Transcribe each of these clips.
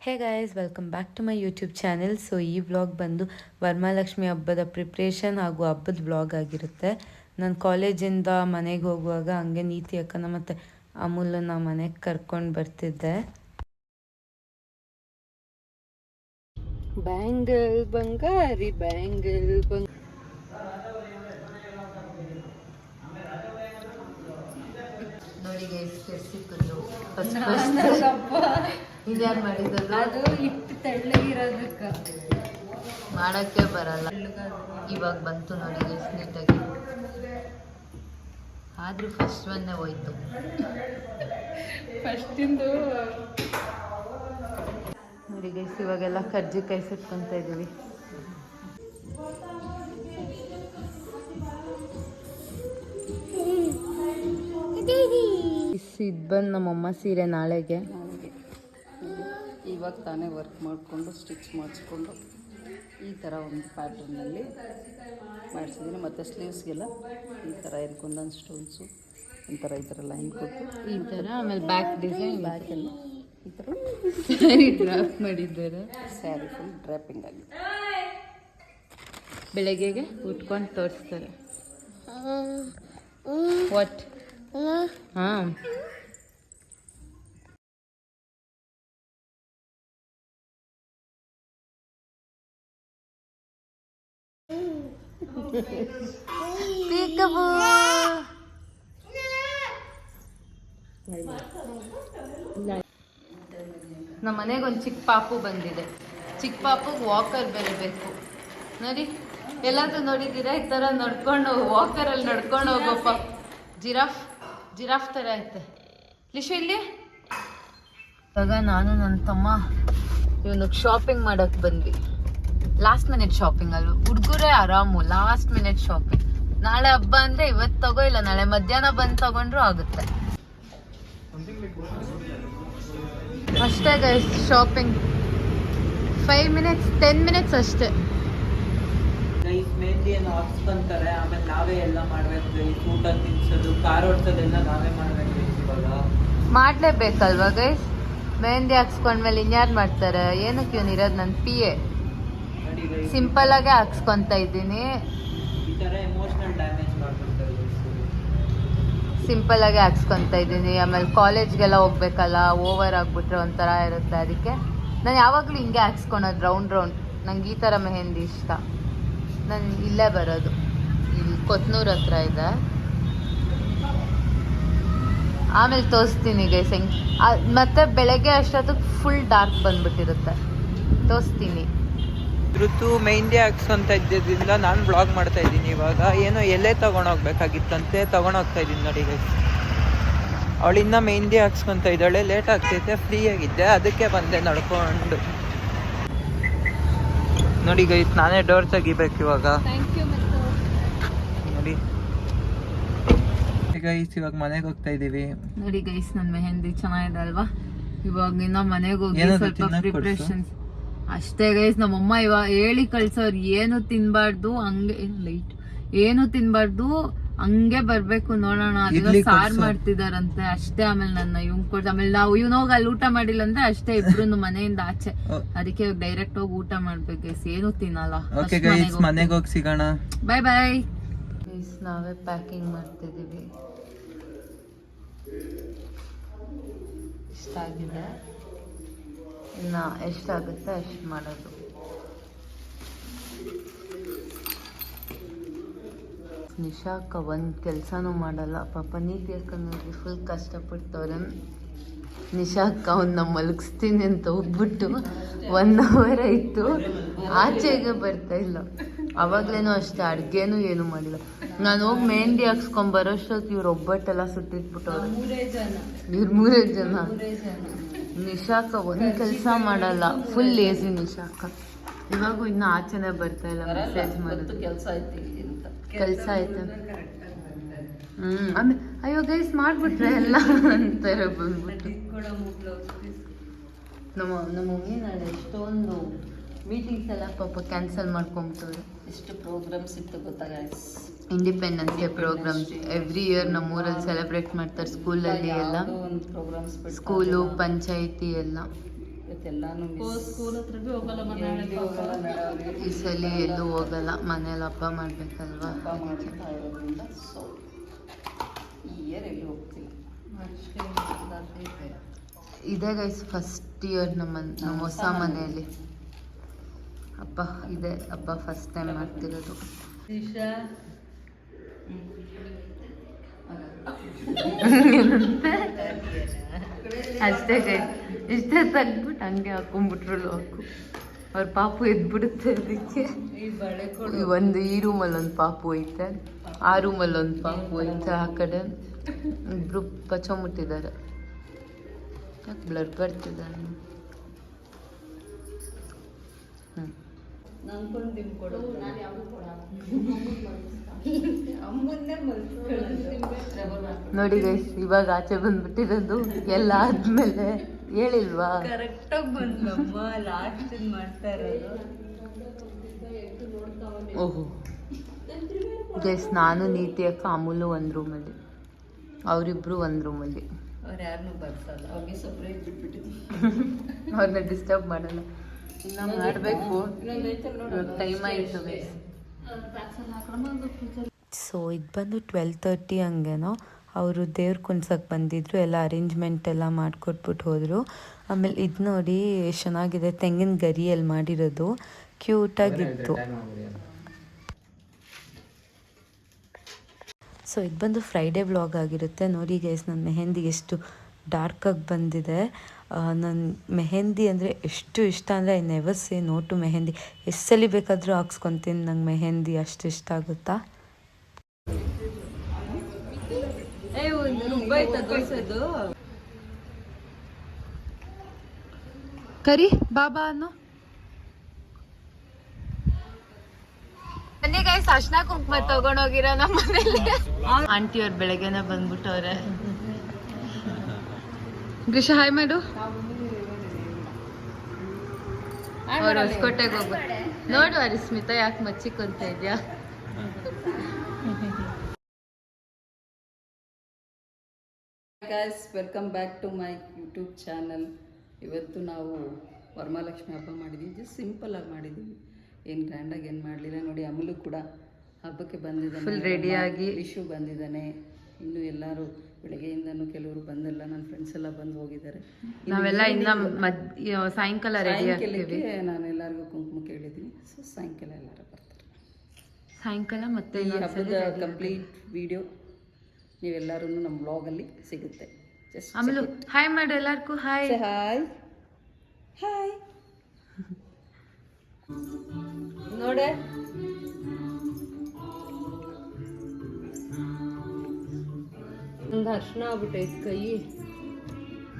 Hey guys welcome back to my YouTube channel so ಈ vlog ಬಂದು ವರಮಹಾಲಕ್ಷ್ಮಿ ಹಬ್ಬದ preparation ಹಾಗೂ ಹಬ್ಬದ ವ್ಲಾಗ್ ಆಗಿರುತ್ತೆ. ನಾನು ಕಾಲೇಜಿಂದ ಮನೆಗೆ ಹೋಗುವಾಗ ಹಂಗೆ ನೀತಿ ಅಕ್ಕನ ಮತ್ತು ಅಮೂಲನ ಮನೆಗೆ ಕರ್ಕೊಂಡು ಬರ್ತಿದ್ದೆ. ಬ್ಯಾಂಗಲ್ ಬಂಗಾರಿ ಬ್ಯಾಂಗಲ್ ಬಂಗ ನೋಡಿ ಇದ್ಯಾರು ಮಾಡಿದ್ರು ಅದು ಹಿಟ್ಟು ತೆಳ್ಳಗಿರೋದಕ್ಕ. ಮಾಡೋಕ್ಕೆ ಬರಲ್ಲ. ಇವಾಗ ಬಂತು ನೋಡಿ ಎಷ್ಟು ನೀಟಾಗಿ. ಆದರೂ ಫಸ್ಟ್ ಒನ್ನೇ ಹೋಯ್ತು. ಫಸ್ಟಿಂದು ನೋಡಿ ಗೈಸ್ ಇವಾಗೆಲ್ಲ ಕರ್ಜಿಕಾಯಿ ಸುತ್ತಂತ ಇದೀವಿ ಇದು ಬಂದು ನಮ್ಮಮ್ಮ ಸೀರೆ ನಾಳೆಗೆ. ಇವಾಗ ತಾನೇ ವರ್ಕ್ ಮಾಡಿಕೊಂಡು ಸ್ಟಿಚ್ ಮಾಡಿಸ್ಕೊಂಡು ಈ ಥರ ಒಂದು ಪ್ಯಾಟ್ರನ್ನಲ್ಲಿ ಮಾಡಿಸಿದ್ದೀನಿ. ಮತ್ತು ಸ್ಲೀವ್ಸ್ಗೆಲ್ಲ ಈ ಥರ ಇದಕ್ಕೆ ಒಂದೊಂದು ಸ್ಟೋನ್ಸು ಈ ಥರ ಈ ಥರ ಲೈನ್ ಕೊಟ್ಟು ಈ ಥರ ಆಮೇಲೆ ಬ್ಯಾಕ್ ಡಿಸೈನ್ ಬ್ಯಾಕೆಲ್ಲ ಈ ಥರ ಡ್ರಾಪ್ ಮಾಡಿದ್ದಾರೆ? ಸ್ಯಾರಿ ಫುಲ್ ಡ್ರಾಪಿಂಗ್ ಆಗಿದೆ. ಬೆಳಗ್ಗೆಗೆ ಉಟ್ಕೊಂಡು ತೋರಿಸ್ತಾರೆ. ವಾಟ್ ಹಾಂ. ನಮ್ಮ ಮನೆಗೆ ಒಂದು ಚಿಕ್ಕ ಪಾಪು ಬಂದಿದೆ. ಚಿಕ್ಕ ಪಾಪುಗೆ ವಾಕರ್ ಬೇರೆ ಬೇಕು. ನೋಡಿ, ಎಲ್ಲಾದ್ರೂ ನೋಡಿದ್ದೀರಾ ಈ ಥರ ನಡ್ಕೊಂಡು ವಾಕರಲ್ಲಿ ನಡ್ಕೊಂಡು ಹೋಗೋಪ್ಪ. ಜಿರಾಫ್ ಜಿರಾಫ್ ಥರ ಐತೆ. ಲಿಶು ಇಲ್ಲಿ? ಇವಾಗ ನಾನು ನನ್ನ ತಮ್ಮ ಇವನಿಗೆ ಶಾಪಿಂಗ್ ಮಾಡೋಕ್ಕೆ ಬಂದ್ವಿ. ಲಾಸ್ಟ್ ಮಿನಿಟ್ ಶಾಪಿಂಗ್ ಅಲ್ವ ಹುಡುಗರೇ ಆರಾಮು ಲಾಸ್ಟ್ ಮಿನಿಟ್ ಶಾಪಿಂಗ್ ನಾಳೆ ಹಬ್ಬ ಅಂದ್ರೆ ಇವತ್ತು ತಗೋ ಇಲ್ಲ ನಾಳೆ ಮಧ್ಯಾಹ್ನ ಬಂದು ತಗೊಂಡ್ರು ಆಗುತ್ತೆ. ಅಷ್ಟೇ guys shopping five minutes ten minutes ಅಷ್ಟೇ. ಗೈಸ್ ಮೆಹಂದಿಯನ್ನು ಹಾಕ್ಸ್ಕೊಂತಾರೆ ಆಮೇಲೆ ನಾವೇ ಎಲ್ಲ ಮಾಡ್ಬೇಕು. ಗೈಸ್ ಊಟ ತಿನ್ಸೋದು ಕಾರ್ ಓಡ್ಸೋದೆಲ್ಲ ನಾವೇ ಮಾಡ್ಬೇಕು ಗೈಸ್ ಇವಾಗ. ಮಾಡ್ಲೇಬೇಕಲ್ವಾ ಗೈಸ್ ಮೆಹಂದಿ ಹಾಕ್ಸ್ಕೊಂಡ್ಮೇಲೆ ಇನ್ಯಾರು ಮಾಡ್ತಾರೆ? ಏನಕ್ಕೆ ಇವನು ಇರೋದು ನನ್ನ ಪಿ ಎ ಸಿಂಪಲ್ ಆಗಿ ಹಾಕ್ಸ್ಕೊಂತ ಇದ್ದೀನಿ. ಸಿಂಪಲ್ ಆಗಿ ಹಾಕ್ಸ್ಕೊಂತ ಇದ್ದೀನಿ. ಆಮೇಲೆ ಕಾಲೇಜ್ಗೆಲ್ಲ ಹೋಗ್ಬೇಕಲ್ಲ ಓವರ್ ಆಗ್ಬಿಟ್ರೆ ಒಂಥರ ಇರುತ್ತೆ ಅದಕ್ಕೆ. ನಾನು ಯಾವಾಗಲೂ ಹಿಂಗೆ ಹಾಕ್ಸ್ಕೊಳೋದು ರೌಂಡ್ ರೌಂಡ್ ನಂಗೆ ಈ ಥರ ಮೆಹಂದಿ ಇಷ್ಟ. ನಾನು ಇಲ್ಲೇ ಬರೋದು. ಇಲ್ಲಿ ಕೊತ್ನೂರ್ ಹತ್ರ ಇದೆ. ಆಮೇಲೆ ತೋರಿಸ್ತೀನಿ ಗೈಸ್ ಹೆಂಗೆ ಮತ್ತೆ ಬೆಳಗ್ಗೆ ಅಷ್ಟೊತ್ತಿಗೆ ಫುಲ್ ಡಾರ್ಕ್ ಬಂದ್ಬಿಟ್ಟಿರುತ್ತೆ. ತೋರಿಸ್ತೀನಿ. ಋತು ಮೆಹಂದಿ ಹಾಕ್ಸ್ಕೊಂತ ಇದ್ದಿದ್ದರಿಂದ ನಾನು ಬ್ಲಾಗ್ ಮಾಡ್ತಾ ಇದ್ದೀನಿ ಇವಾಗ. ಏನೋ ಎಲೆ ತಗೊಂಡೋಗ್ಬೇಕಾಗಿತ್ತಂತೆ ತಗೊಂಡೋಗ್ತಾ ಇದ್ದೀನಿ ನೋಡಿ ಗೈಸ್ ಅವಳಿನ್ನ ಮೆಹಂದಿ ಹಾಕ್ಸ್ಕೊಂತ ಇದ್ದಾಳೆ ಲೇಟ್ ಆಗ್ತೈತೆ ಫ್ರೀ ಆಗಿದ್ದೆ ಅದಕ್ಕೆ ಬಂದೆ ನಡ್ಕೊಂಡು. ನೋಡಿ ಗೈಸ್ ನಾನೇ ಡೋರ್ ತೆಗಿಬೇಕು ಇವಾಗ. ನೋಡಿ. ಗೈಸ್ ಇವಾಗ ಮನೆಗೆ ಹೋಗ್ತಾ ಇದೀವಿ. ನೋಡಿ ಗೈಸ್ ನನ್ನ ಮೆಹಂದಿ ಚೆನ್ನಾಗಿದೆ ಅಲ್ವಾ? ಇವಾಗ ಇನ್ನ ಮನೆಗೆ ಹೋಗಿ ಸ್ವಲ್ಪ ಪ್ರಿಪ್ರೇಷನ್ಸ್ ಅಷ್ಟೇ ಗೈಸ್ ನಮ್ಮಮ್ಮ ಇವಾಗ ಹೇಳಿ ಕಳ್ಸೋರ್ ಏನು ತಿನ್ಬಾರ್ದು? ಹಂಗೆ ಲೈಟ್ ಏನು ತಿನ್ಬಾರ್ದು? ಹಂಗೆ ಬರ್ಬೇಕು ನೋಡೋಣ. ಸಾರ್ ಮಾಡ್ತಿದಾರಂತೆ ಅಷ್ಟೇ ಆಮೇಲೆ ನನ್ನ ಇವ್ ಕೊಡ್ ಆಮೇಲೆ ನಾವು ಇವ್ನ ಹೋಗಿ ಅಲ್ಲಿ ಊಟ ಮಾಡಿಲ್ಲ ಅಂದ್ರೆ ಅಷ್ಟೇ ಇಬ್ರು ಮನೆಯಿಂದ ಆಚೆ. ಅದಕ್ಕೆ ಡೈರೆಕ್ಟ್ ಹೋಗಿ ಊಟ ಮಾಡ್ಬೇಕು ಗೈಸ್ ಏನು ತಿನ್ನಲ್ಲ? ಓಕೆ ಗೈಸ್ ಮನೆಗೆ ಹೋಗಿ ಸಿಗೋಣ. ಬಾಯ್ ಬಾಯ್ ಗೈಸ್ ನಾವೇ ಪ್ಯಾಕಿಂಗ್ ಮಾಡ್ತಿದೀವಿ. ಇಷ್ಟ ಇಷ್ಟಾಗಿದೆ ಇನ್ನು ಎಷ್ಟಾಗುತ್ತೆ ಅಷ್ಟು ಮಾಡೋದು. ನಿಶಾಕ ಒಂದು ಕೆಲಸನೂ ಮಾಡಲ್ಲ. ಪಾಪ ನೀತಿ ಅಕ್ಕನಿಗೆ ಫುಲ್ ಕಷ್ಟಪಡ್ತವ್ರೆ ನಿಶಾಕ ಅವನ್ನ ಮಲಗಿಸ್ತೀನಿ ಅಂತ ಹೋಗ್ಬಿಟ್ಟು ಒನ್ ಅವರ್ ಆಯಿತು. ಆಚೆಗೆ ಬರ್ತಾ ಇಲ್ಲ. ಅವಾಗ್ಲೇನೂ ಅಷ್ಟೇ, ಅಡುಗೆನೂ ಏನು ಮಾಡಿಲ್ಲ. ನಾನು ಹೋಗಿ ಮೆಹಂದಿ ಹಾಕ್ಸ್ಕೊಂಡ್ ಬರೋಷ್ಟೊತ್ತು ಇವ್ರು ಒಬ್ಬಟ್ಟೆಲ್ಲ ಸುಟ್ಟಿಟ್ಬಿಟ್ಟವ್ರೆ. ಇವ್ರು ಮೂರೇ ಜನ. ನಿಶಾಕ ಒಂದು ಕೆಲಸ ಮಾಡಲ್ಲ. ಫುಲ್ ಲೇಸಿ ನಿಶಾಕ. ಇವಾಗೂ ಇನ್ನು ಆಚೆನೇ ಬರ್ತಾ ಇಲ್ಲ ಮೆಸೇಜ್ ಮಾಡೋದು. ಕೆಲಸ ಐತಿ ಅಂತ. ಕೆಲಸ ಆಯ್ತು. ಹ್ಮ್ ಆಮೇಲೆ ಅಯ್ಯೋ ಗೈಸ್ ಮಾಡ್ಬಿಟ್ರೆ ಎಲ್ಲ ಅಂತಾರೆ ಬಂದ್ಬಿಟ್ಟು. ನಮ್ಮ ನಮ್ಮ ಮಮ್ಮಿ ನಾಳೆ ಎಷ್ಟೊಂದು ಮೀಟಿಂಗ್ಸ್ ಎಲ್ಲ ಪಾಪ ಕ್ಯಾನ್ಸಲ್ ಮಾಡ್ಕೊಂಬಿಟ್ಟು ಎಷ್ಟು ಪ್ರೋಗ್ರಾಮ್ಸ್ ಇತ್ತು ಗೊತ್ತಾಗ guys Independence Day programs every year ನಮ್ಮೂರಲ್ಲಿ ಸೆಲೆಬ್ರೇಟ್ ಮಾಡ್ತಾರೆ ಸ್ಕೂಲಲ್ಲಿ ಎಲ್ಲ. ಪ್ರೋಗ್ರಾಮ್ಸ್ ಸ್ಕೂಲು ಪಂಚಾಯಿತಿ ಎಲ್ಲ. ಈ ಸಲ ಎಲ್ಲೂ ಹೋಗಲ್ಲ. ಮನೇಲಿ ಹಬ್ಬ ಮಾಡ್ಬೇಕಲ್ವಾ? ಇದೇ ಗೈಸ್ ಫಸ್ಟ್ ಇಯರ್ ನಮ್ಮ ನಮ್ಮ ಹೊಸ ಮನೆಯಲ್ಲಿ. ಹಬ್ಬ ಇದೆ. ಹಬ್ಬ ಫಸ್ಟ್ ಟೈಮ್ ಮಾಡ್ತಿರೋದು. ಅಷ್ಟೇ ಇಷ್ಟೇ ತೆಗ್ದ್ಬಿಟ್ಟು ಹಂಗೆ ಹಾಕೊಂಡ್ಬಿಟ್ರು ಹಾಕು ಅವ್ರ ಪಾಪು ಎದ್ಬಿಡುತ್ತೆ ಅದಕ್ಕೆ. ಒಂದು ಈ ರೂಮಲ್ಲಿ ಒಂದು ಪಾಪು ಐತೆ. ಆ ರೂಮಲ್ಲಿ ಒಂದು ಪಾಪು ಐತೆ ಆ ಕಡೆ. ಇಬ್ರು ಕಚ್ಚೊಂಬಿಟ್ಟಿದ್ದಾರೆ ಯಾಕೆ ಬ್ಲಡ್ ಬರ್ತಿದ್ದಾರೆ ಹ್ಞೂ ನೋಡಿ ಗೈಸ್ ಇವಾಗ ಆಚೆ ಬಂದ್ಬಿಟ್ಟಿರೋದು ಎಲ್ಲ ಆದ್ಮೇಲೆ ಹೇಳಿಲ್ವಾ? ಕರೆಕ್ಟಾಗಿ ಬಂದಮ್ಮ ಲಾಸ್ಟ್ ಮಾಡ್ತಾ ಇರೋದು? ಓಹೋ. ಗೈಸ್ ನಾನು ನೀತಿ ಅಕ್ಕ ಅಮೂಲು ಒಂದು ರೂಮಲ್ಲಿ ಅವರಿಬ್ರು ಒಂದು ರೂಮಲ್ಲಿ ಅವ್ರು ಯಾರನ್ನೂ ಬರ್ಸಲ್ಲ. ಅವ್ರಿಗೆ ಸಪ್ರೇಟ್ ಬಿಟ್ಬಿಟ್ಟಿದ್ವಿ ಅವ್ರನ್ನ ಡಿಸ್ಟರ್ಬ್ ಮಾಡಲ್ಲ. ಇನ್ನ ಮಾಡಬೇಕು. ಟೈಮ್ ಸೊ ಇದು ಬಂದು ಟ್ವೆಲ್ ತರ್ಟಿ ಹಂಗೇನೋ. ಅವರು ದೇವ್ರ ಕುಣ್ಸಕ್ಕೆ ಬಂದಿದ್ರು, ಎಲ್ಲ ಅರೇಂಜ್ಮೆಂಟ್ ಎಲ್ಲ ಮಾಡಿಕೊಟ್ಬಿಟ್ಟು ಹೋದರು. ಆಮೇಲೆ ಇದು ನೋಡಿ ಚೆನ್ನಾಗಿದೆ ತೆಂಗಿನ ಗರಿಯಲ್ಲಿ ಮಾಡಿರೋದು. ಕ್ಯೂಟಾಗಿತ್ತು. ಸೊ ಇದು ಬಂದು ಫ್ರೈಡೇ ಬ್ಲಾಗ್ ಆಗಿರುತ್ತೆ. ನೋಡಿ ಗೈಸ್ ನನ್ನ ಮೆಹೆಂದಿಗೆ ಎಷ್ಟು ಡಾರ್ಕಾಗಿ ಬಂದಿದೆ. ನನ್ನ ಮೆಹೆಂದಿ ಅಂದರೆ ಎಷ್ಟು ಇಷ್ಟ ಅಂದರೆ I never say no to mehendi. ಎಷ್ಟು ಸಲ ಬೇಕಾದರೂ ಹಾಕ್ಸ್ಕೊತೀನಿ ನಂಗೆ ಮೆಹೆಂದಿ ಅಷ್ಟು ಇಷ್ಟ ಆಗುತ್ತಾ? ಕರಿ ಬಾಬಾ ಅನ್ನು. ಬನ್ನಿ ಗೈಸ್ ಅರ್ಶನ ಕುಂಕುಮ ತಗೊಂಡೋಗಿರೋ ನಮ್ಮ ಮನೇಲಿ ಆಂಟಿ ಅವ್ರು ಬೆಳಗ್ಗೆನೆ ಬಂದ್ಬಿಟ್ಟವ್ರೆ. ಗ್ರೀಷ ಹಾಯ್ ಮಾಡು. ಅವ್ರು ಹೊಸಕೋಟೆಗೆ ಹೋಗ್ಬೇಕು ನೋಡು ಅರಿಸ್ಮಿತಾ ಯಾಕೆ ಮಚ್ಚಿಕೊಂತ ಇದ್ಯಾ? Guys welcome back to my YouTube channel ಇವತ್ತು ನಾವು ವರಮಹಾಲಕ್ಷ್ಮಿ ಹಬ್ಬ ಮಾಡಿದ್ದೀವಿ ಜಸ್ಟ್ ಸಿಂಪಲ್ ಆಗಿ ಮಾಡಿದ್ದೀವಿ ಏನು ಗ್ರ್ಯಾಂಡಾಗಿ ಏನು ಮಾಡಲಿಲ್ಲ. ನೋಡಿ ಅಮಲು ಕೂಡ ಹಬ್ಬಕ್ಕೆ ಬಂದಿದ್ದಾನೆ. ಫುಲ್ ರೆಡಿಯಾಗಿ ಇಶ್ಯೂ ಬಂದಿದ್ದಾನೆ. ಇನ್ನು ಎಲ್ಲರೂ ಬೆಳಗ್ಗೆಯಿಂದನೂ ಕೆಲವರು ಬಂದಲ್ಲ ನನ್ನ ಫ್ರೆಂಡ್ಸ್ ಎಲ್ಲ ಬಂದು ಹೋಗಿದ್ದಾರೆ. ನಾವೆಲ್ಲ ಇನ್ನ evening ಮದ್ ಸಾಯಂಕಾಲ ರೆಡಿ ನಾನು ಎಲ್ಲರಿಗೂ ಕುಂಕುಮ ಕೇಳಿದ್ದೀನಿ. ಸೊ ಸಾಯಂಕಾಲ ಎಲ್ಲರೂ ಬರ್ತಾರೆ. ಸಾಯಂಕಾಲ ಮತ್ತೆ ಈ ಹಬ್ಬದ ಕಂಪ್ಲೀಟ್ ವಿಡಿಯೋ ನೀವೆಲ್ಲರೂ ನಮ್ಮ ಬ್ಲಾಗಲ್ಲಿ ಸಿಗುತ್ತೆ. ಆಮೇಲೆ ಹಾಯ್ ಮಾಡಿ ಎಲ್ಲರಿಗೂ ಹಾಯ್ ಹಾಯ್ ಹಾಯ್ ನೋಡೆ? ಒಂದು ಅರ್ಶನ ಆಗ್ಬಿಟ್ಟೈತೆ ಕೈ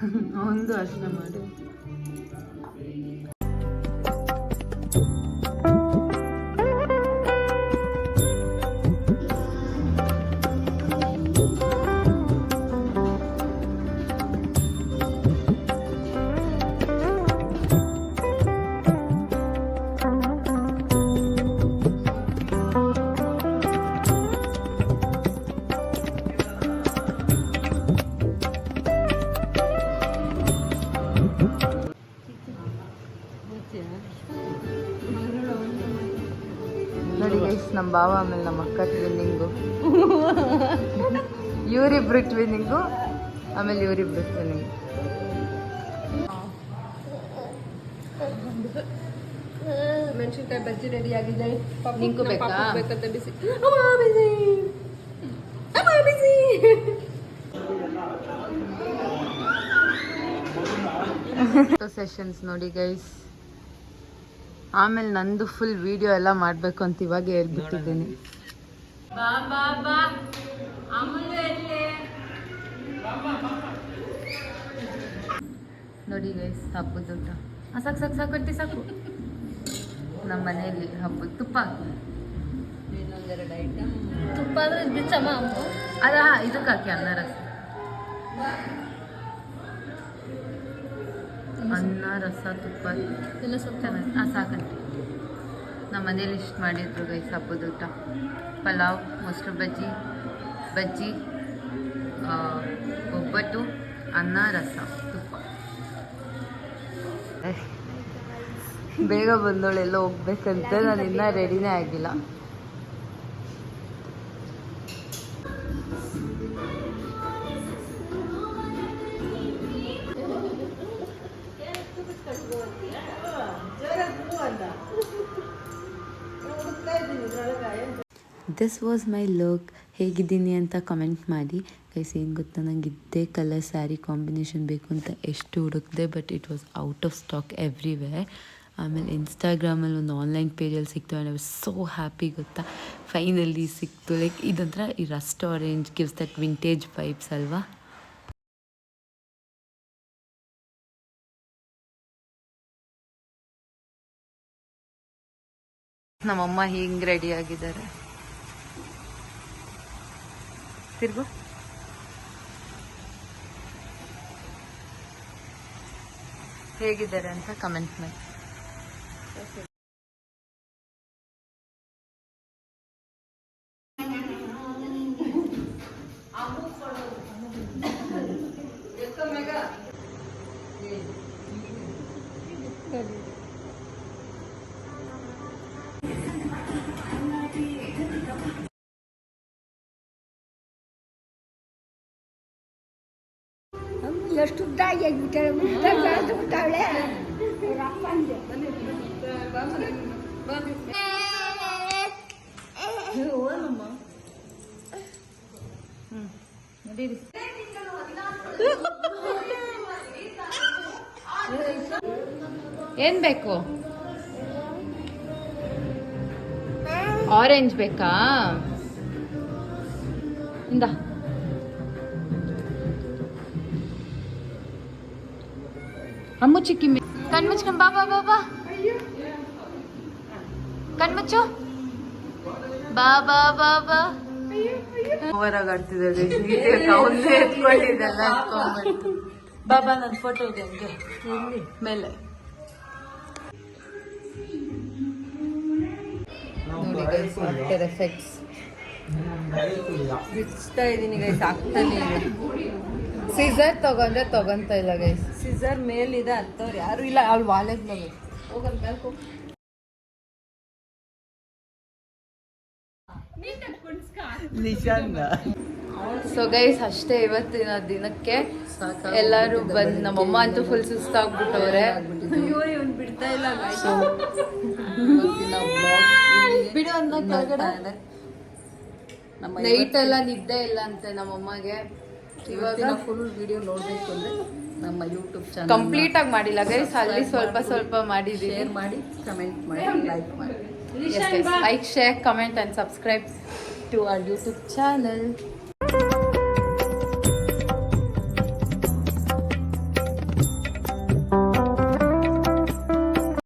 ಒಂದು ಅರ್ಶನ ಮಾಡು. ನಮ್ಮ ಭಾವ ಆಮೇಲೆ ನಮ್ಮ ಅಕ್ಕ ಟ್ವಿನ್ನಿಂಗು ಇವರಿಬ್ರು ಟ್ವಿನ್ನಿಂಗು ಆಮೇಲೆ ಇವರಿಬ್ರು ಟ್ವಿನ್ನಿಂಗು ಮೆಣಸಿನ್ಕಾಯಿ ಬಜ್ಜಿ ರೆಡಿ ಆಗಿದೆ. ನಿಂಕು ಬೇಕಾ? ಬೇಕಂತ ಬಿಸಿ. ಬಿಸಿ. ಸೆಷನ್ಸ್ ನೋಡಿ ಗೈಸ್ ಆಮೇಲೆ ನಂದು ಫುಲ್ ವಿಡಿಯೋ ಎಲ್ಲ ಮಾಡಬೇಕು ಅಂತ ಇವಾಗ ಹೇಳ್ಬಿಟ್ಟಿದ್ದೀನಿ. ನೋಡಿ ಗೈಸ್ ಹಬ್ಬದ ಊಟ. ಸಾಕು ಸಾಕು ಸಾಕು ಅಟ್ಟಿ ಸಾಕು. ನಮ್ಮ ಮನೆಯಲ್ಲಿ ಹಬ್ಬದ ತುಪ್ಪ. ಹಾಕಿ ಇನ್ನೊಂದೆರಡು ಐಟಮ್ ತುಪ್ಪ ಅಂದ್ರೆ ಅದ ಇದಕ್ಕೆ ಹಾಕಿ ಅನ್ನ ರಸ. ಅನ್ನ ರಸ ತುಪ್ಪ ಎಲ್ಲ ಸ್ವಲ್ಪ ಹಾಂ ಸಾಕಂತೆ. ನಮ್ಮ ಮನೇಲಿ ಇಷ್ಟು ಮಾಡಿದ್ರು ಗೈಸ್ ಹಬ್ಬದ ಊಟ. ಪಲಾವ್ ಮೊಸರು ಬಜ್ಜಿ ಬಜ್ಜಿ ಆ, ಒಬ್ಬಟ್ಟು ಅನ್ನ ರಸ ತುಪ್ಪ. ಬೇಗ ಬಂದವಳೆಲ್ಲ ಹೋಗ್ಬೇಕಂತೆ ನಾನು ಇನ್ನೂ ರೆಡಿನೇ ಆಗಿಲ್ಲ. ದಿಸ್ ವಾಸ್ ಮೈ ಲುಕ್ ಹೇಗಿದ್ದೀನಿ ಅಂತ ಕಮೆಂಟ್ ಮಾಡಿ. ಗೈಸ್ ಏನು ಗೊತ್ತಾ? ನಂಗೆ ಇದ್ದೇ ಕಲರ್ ಸ್ಯಾರಿ ಕಾಂಬಿನೇಷನ್ ಬೇಕು ಅಂತ ಎಷ್ಟು ಹುಡುಕ್ದೆ but it was out of stock everywhere ಆಮೇಲೆ ಇನ್ಸ್ಟಾಗ್ರಾಮಲ್ಲಿ ಒಂದು ಆನ್ಲೈನ್ ಪೇಜಲ್ಲಿ ಸಿಕ್ತು and I was so happy ಗೊತ್ತಾ? ಫೈನಲಿ ಸಿಕ್ತು. ಲೈಕ್ ಇದಂತರ ಈ rust orange gives that vintage vibes ಅಲ್ವಾ? ನಮ್ಮಮ್ಮ ಹಿಂಗೆ ರೆಡಿ ಆಗಿದ್ದಾರೆ. ತಿರ್ಗು. ಹೇಗಿದ್ದಾರೆ ಅಂತ ಕಮೆಂಟ್ ಮಾಡಿ. ಎಷ್ಟು ಉದ್ದ ಆಗಿಬಿಟ್ಟಾಳೆ ಉದ್ದ ಬೆಳೆದು ಬಿಟ್ಟಾಳೆ. ಏನ್ ಬೇಕು? ಆರೆಂಜ್ ಬೇಕಾ? ಇಂದ. ಅಮ್ಮು ಚಿಕ್ಕಿ ಕಣ್ಮುಚ್ಕೊಂಡ್ ಬಾ ಬಾಬಾ ಬಾಬಾ ಕಣ್ಮುಚ್ಚು. ಬಾಬಾ ಬಾ ಬಾ ಬಾ. ಓವರಾಗಿ ಆಡ್ತಿದ್ದಾರೆ ಅವನ್ನೇ ಎತ್ಕೊಂಡಿದ್ದೆಲ್ಲ ಬಾಬಾ ನನ್ನ ಫೋಟೋಗೆ ಹಂಗೆ. ಮೇಲೆ. ನೋಡಿ ಗೈಸ್ ಆಫ್ಟರ್ ಎಫೆಕ್ಟ್ಸ್ ಬಿಚ್ತಾ ಇದೀನಿ ಗೈಸ್ ಆಗ್ತಾನೆ ಸೀಸರ್ ತಗೊಂಡ್ರೆ ತಗೊಂತ ಇಲ್ಲ ಗೈಸ್ ಸೀಸರ್ ಮೇಲಿದೆ ಅಂತವ್ರು ಯಾರು ಇಲ್ಲ ಅಲ್ಲಿ ವಾಲೆದ್ ಮೇಲೆ ಹೋಗಲ್ ಬೇಕು ಸೊ ಗೈಸ್ ಅಷ್ಟೇ ಇವತ್ತಿನ ದಿನಕ್ಕೆ ಎಲ್ಲರೂ ಬಂದು ನಮ್ಮಮ್ಮ ಅಂತೂ ಫುಲ್ ಸುಸ್ತಾಗ್ಬಿಟ್ಟವ್ರೆ. ಅಯ್ಯೋ ಇವ್ನು ಬಿಡ್ತಾ ಇಲ್ಲ ಸೊ ಇವತ್ತಿನ ಬ್ಲಾಗ್ ಬಿಡು ಅನ್ನೋ ಕೆಳಗಡೆ. ನಮ್ಮ ನೈಟ್ ಎಲ್ಲ ನಿದ್ದೆ ಇಲ್ಲ ಅಂತೆ ನಮ್ಮಮ್ಮಗೆ. ಇವಾಗ ಇವತ್ತಿನ ಫುಲ್ ವಿಡಿಯೋ ನೋಡಬೇಕು ಅಂದರೆ ನಮ್ಮ ಯೂಟ್ಯೂಬ್ ಚಾನಲ್ ಕಂಪ್ಲೀಟ್ ಆಗಿ ಮಾಡಿಲ್ಲ ಗೈಸ್ ಅಲ್ಲಿ ಸ್ವಲ್ಪ ಸ್ವಲ್ಪ ಮಾಡಿದ್ದೀವಿ ಶೇರ್ ಮಾಡಿ ಕಮೆಂಟ್ ಮಾಡಿ ಲೈಕ್ ಮಾಡಿ. Like share comment and subscribe to our YouTube channel